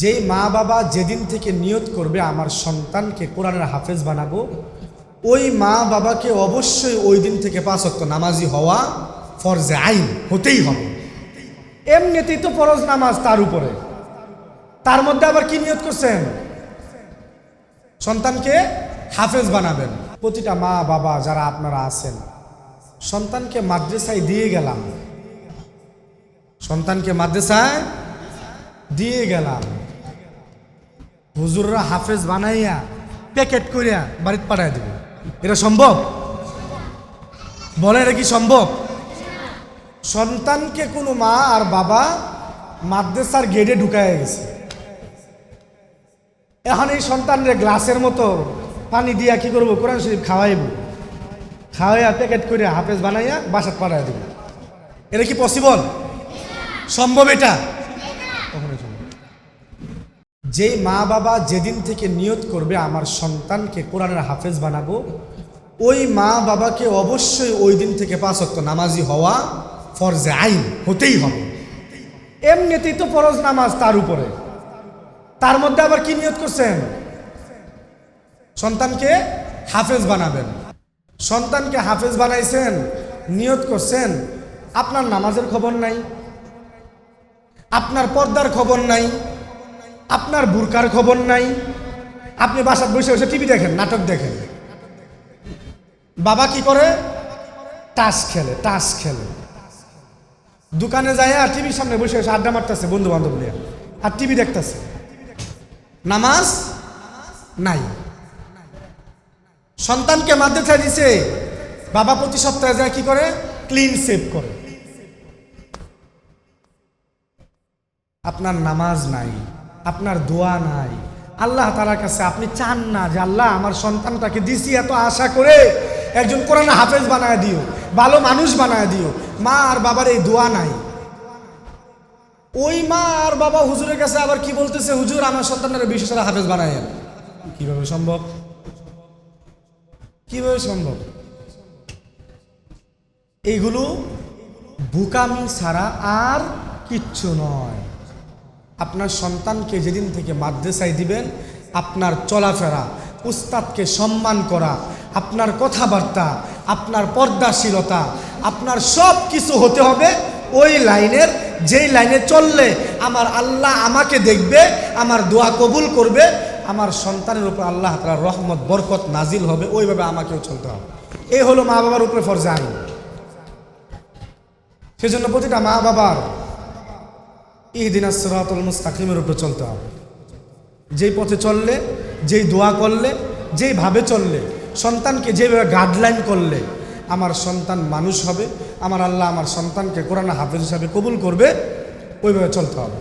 যেই মা বাবা যেদিন থেকে নিয়ত করবে, আমার সন্তানকে কোরআনের হাফেজ বানাবো, ওই মা বাবাকে অবশ্যই ওই দিন থেকে পাঁচ অক্ত নামাজি হওয়া ফরজে আইন হতেই হবে। এমনিতেই তো ফরজ নামাজ তার উপরে। তার মধ্যে আবার কি নিয়ত করছেন? সন্তানকে হাফেজ বানাবেন। প্রতিটা মা বাবা যারা আপনারা আছেন, সন্তানকে মাদ্রাসায় দিয়ে গেলাম। সন্তানকে মাদ্রাসায় দিয়ে গেলাম। হুজুররা হাফেজ বানাইয়া, প্যাকেট করিয়া বাড়িতে পাঠাই দেবে। এটা সম্ভব? বলে, এটা কি সম্ভব? সন্তানকে কোনো মা আর বাবা মাদ্রাসার গেটে ঢুকায় গেছে। এখন এই সন্তানরে গ্লাসের মতো পানি দিয়া কি করব? কোরআন শরীফ খাওয়াইব। খাওয়াইয়া, প্যাকেট করে হাফেজ বানাইয়া বাসাত পাঠাই দেব। এটা কি পসিবল? সম্ভব এটা। যেই মা বাবা যেদিন থেকে নিয়ত করবে, আমার সন্তানকে কোরআনের হাফেজ বানাবো, ওই মা বাবাকে অবশ্যই ওই দিন থেকে পাঁচ অক্ত নামাজি হওয়া ফরজে আইন হতেই হবে। এমনিতেই তো ফরজ নামাজ তার উপরে। তার মধ্যে আবার কি নিয়ত করছেন? সন্তানকে হাফেজ বানাবেন। সন্তানকে হাফেজ বানাইছেন, নিয়ত করছেন, আপনার নামাজের খবর নাই, আপনার পর্দার খবর নাই আপনার বুরকার খবর নাই। আপনি বাসায় বসে বসে টিভি দেখেন, নাটক দেখেন। বাবা কি করে? তাস খেলে তাস খেলে। দোকানে যায় আর টিভির সামনে বসে বসে আড্ডা মারতেছে বন্ধু বান্ধব নিয়ে। আর টিভি দেখতেছে। নামাজ নাই। সন্তানকে মাদ্রাসায় দিছে। বাবা প্রতি সপ্তাহে যায় কি করে? ক্লিন সেভ করে। আপনার নামাজ নাই। আপনার দোয়া নাই। আল্লাহ তালার কাছে আপনি চান না যে আল্লাহ আমার সন্তানটাকে দিছি এত আশা করে। একজন কোরআন হাফেজ বানায় দিও, ভালো মানুষ বানায় দিও। মা আর বাবার এই দোয়া নাই। ওই মা আর বাবা হুজুরের কাছে আবার কি বলতেছে? হুজুর, আমার সন্তানের বিশেষ হাফেজ বানায় কীভাবে সম্ভব? কীভাবে সম্ভব? এইগুলো বুকামি ছাড়া আর কিচ্ছু নয়। আপনার সন্তানকে যেদিন থেকে মাদ্রাসায় দিবেন, আপনার চলাফেরা, উস্তাদকে সম্মান করা, আপনার কথাবার্তা, আপনার পর্দাশীলতা, আপনার সব কিছু হতে হবে ওই লাইনের, যেই লাইনে চললে আমার আল্লাহ আমাকে দেখবে, আমার দোয়া কবুল করবে, আমার সন্তানের উপর আল্লাহ তালার রহমত, বরকত নাজিল হবে, ওইভাবে আমাকেও চলতে হবে। এই হলো মা বাবার উপরে ফরজা আইন। সেজন্য প্রতিটা মা বাবার ইহদিন আসরাতুল মুস্তাকিমের উপরে চলতে হবে। যেই পথে চললে, যেই দোয়া করলে যেইভাবে চললে, সন্তানকে যেভাবে গাইডলাইন করলে, আমার সন্তান মানুষ হবে, আমার আল্লাহ আমার সন্তানকে কোরআন হাফেজ হিসাবে কবুল করবে, ওইভাবে চলতে হবে।